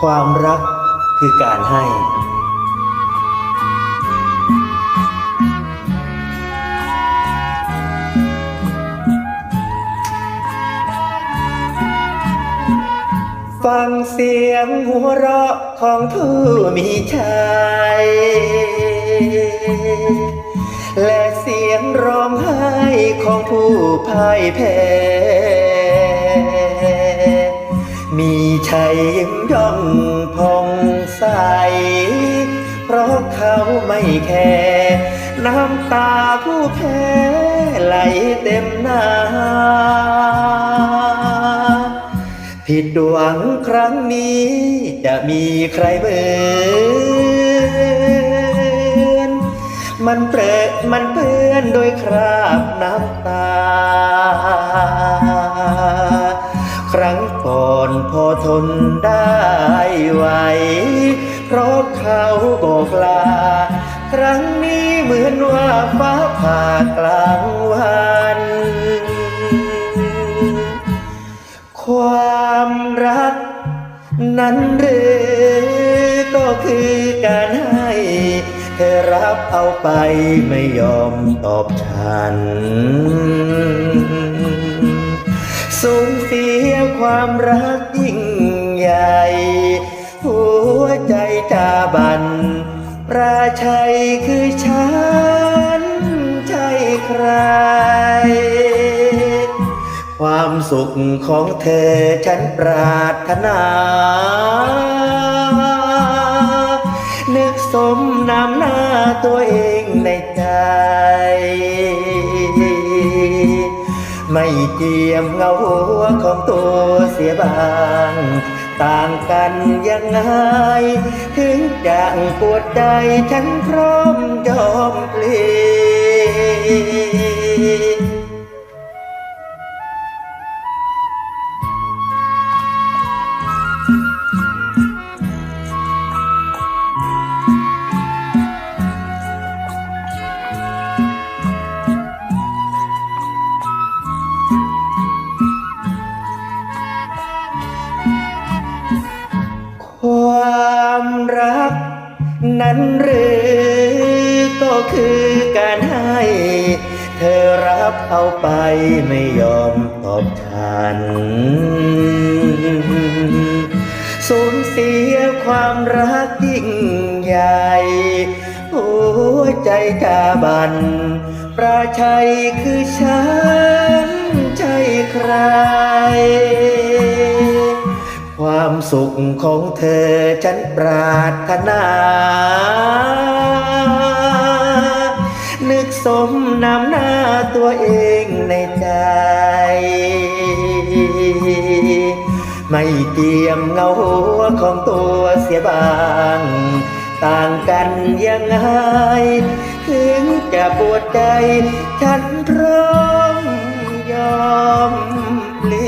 ความรักคือการให้ ฟังเสียงหัวเราะของผู้มีชัยและเสียงร้องไห้ของผู้พ่ายแพ้ ชัยยิ้มย่องผ่องใส เพราะเขาไม่แคร์น้ำตาผู้แพ้ไหลเต็มหน้า ผิดหวังครั้งนี้จะมีใครเหมือนมันเปรอะมันเปื้อนโดวยคราบน้ำตา ครั้งก่อนพอทนได้ไหว เพราะเขาบอกลา ครั้งนี้เหมือนว่าฟ้าผ่ากลางวัน ความรักนั้นหรือก็คือการให้เธอรับเอาไปไม่ยอมตอบฉัน สูญเสียความรักยิ่งใหญ่ หัวใจจาบัน ราชัยคือฉันใช่ใคร ความสุขของเธอฉันปรารถนา นึกสมนำหน้าตัวเองในใจ เยียมเงาหัวของตัวเสียบาง ต่างกันยังไง ถึงจะปวดใจฉันพร้อมยอมเปลี่ยน นั้นหรือก็คือการให้ เธอรับเอาไปไม่ยอมตอบฉันสูญเสียความรักยิ่งใหญ่หัวใจกาบัน ประชัยคือฉันใช่ใคร สุขของเธอฉันปรารถนา นึกสมนำหน้าตัวเองในใจ ไม่เตรียมเงาหัวของตัวเสียบาง ต่างกันยังไง ถึงจะปวดใจ ฉันพร้อมยอมเปลี่